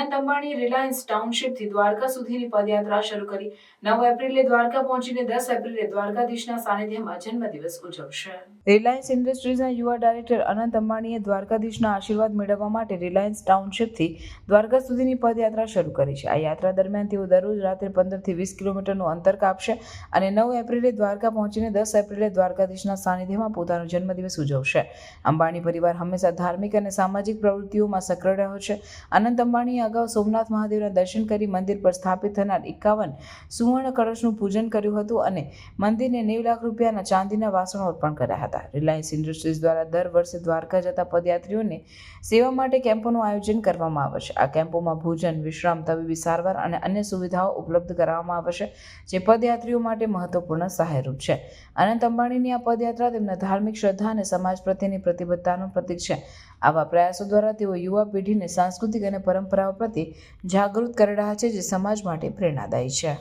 આનંદ Ambani Reliance ટાઉનશીપથી દ્વારકા સુધીની પદયાત્રા શરૂ કરી. નવ એપ્રિલે દ્વારકા પહોંચીને દસ એપ્રિલે દ્વારકાધીશના સાનિધ્યમાં જન્મદિવસ ઉજવશે. રિલાયન્સ ઇન્ડસ્ટ્રીઝના યુવા ડાયરેક્ટર અનંત અંબાણીએ દ્વારકાધીશના આશીર્વાદ મેળવવા માટે રિલાયન્સ ટાઉનશીપથી દ્વારકા સુધીની પદયાત્રા શરૂ કરી છે. આ યાત્રા દરમિયાન તેઓ દરરોજ રાત્રે પંદરથી વીસ કિલોમીટરનું અંતર કાપશે અને નવ એપ્રિલે દ્વારકા પહોંચીને દસ એપ્રિલે દ્વારકાધીશના સાનિધ્યમાં પોતાનો જન્મદિવસ ઉજવશે. અંબાણી પરિવાર હંમેશા ધાર્મિક અને સામાજિક પ્રવૃત્તિઓમાં સક્રિય રહ્યો છે. અનંત અંબાણીએ અગાઉ સોમનાથ મહાદેવના દર્શન કરી મંદિર પર સ્થાપિત થનાર એકાવન સુવર્ણ કળશનું પૂજન કર્યું હતું અને મંદિરને નેવ લાખ રૂપિયાના ચાંદીના વાસણો અર્પણ કર્યા હતા. રિલાયન્સ ઇન્ડસ્ટ્રીઝ દ્વારા દર વર્ષે દ્વારકા જતા પદયાત્રીઓને સેવા માટે કેમ્પોનું આયોજન કરવામાં આવે છે. આ કેમ્પોમાં ભોજન, વિશ્રામ, તબીબી સારવાર અને અન્ય સુવિધાઓ ઉપલબ્ધ કરાવવામાં આવશે જે પદયાત્રીઓ માટે મહત્વપૂર્ણ સહાયરૂપ છે. અનંત અંબાણીની આ પદયાત્રા તેમના ધાર્મિક શ્રદ્ધા અને સમાજ પ્રત્યેની પ્રતિબદ્ધતાનું પ્રતીક છે. આવા પ્રયાસો દ્વારા તેઓ યુવા પેઢીને સાંસ્કૃતિક અને પરંપરાઓ પ્રત્યે જાગૃત કરી રહ્યા છે જે સમાજ માટે પ્રેરણાદાયી છે.